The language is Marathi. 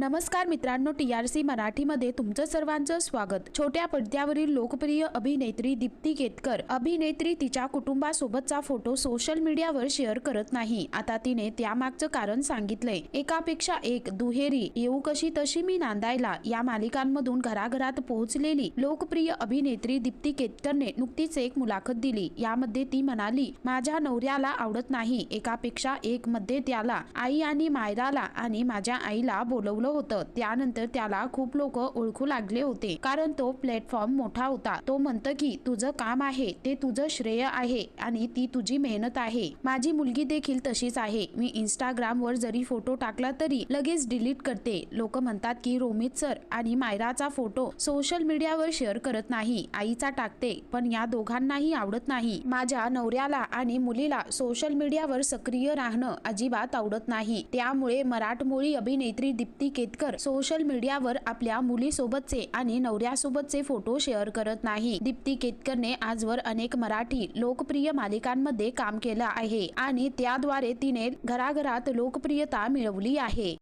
नमस्कार मित्रांनो टी आर सी मराठीमध्ये तुमचं सर्वांचं स्वागत. छोट्या पडद्यावरील लोकप्रिय अभिनेत्री दीप्ती केतकर. अभिनेत्री तिच्या कुटुंबासोबतचा फोटो सोशल मीडियावर शेअर करत नाही. आता तिने त्यामागचं कारण सांगितलंय. एकापेक्षा एक दुहेरी येऊ कशी तशी मी नांदायला या मालिकांमधून घराघरात पोहोचलेली लोकप्रिय अभिनेत्री दीप्ती केतकरने नुकतीच एक मुलाखत दिली. यामध्ये ती म्हणाली माझ्या नवऱ्याला आवडत नाही. एकापेक्षा एक मध्ये त्याला आई आणि मायराला आणि माझ्या आईला बोलवलं होतं. त्यानंतर त्याला खूप लोक ओळखू लागले होते. कारण तो प्लॅटफॉर्म मोठा होता. तो म्हणतं की तुझं काम आहे. ते तुझं श्रेय आहे आणि ती तुझी मेहनत आहे. माझी मुलगी देखील तशीच आहे. मी इंस्टाग्राम वर जरी फोटो टाकला तरी लगेच डिलीट करते. लोक म्हणतात की रोमित सर आणि मायराचा फोटो सोशल मीडियावर शेअर करत नाही. आईचा टाकते. पण या दोघांनाही आवडत नाही. माझ्या नवऱ्याला आणि मुलीला सोशल मीडियावर सक्रिय राहणं अजिबात आवडत नाही. त्यामुळे मराठमोळी अभिनेत्री दीप्ती केतकर सोशल मीडियावर आपल्या मुलीसोबतचे आणि नवऱ्यासोबतचे फोटो शेअर करत नाही. दीप्ती केतकरने आजवर अनेक मराठी लोकप्रिय मालिकांमध्ये काम केलं आहे आणि त्याद्वारे तिने घराघरात लोकप्रियता मिळवली आहे.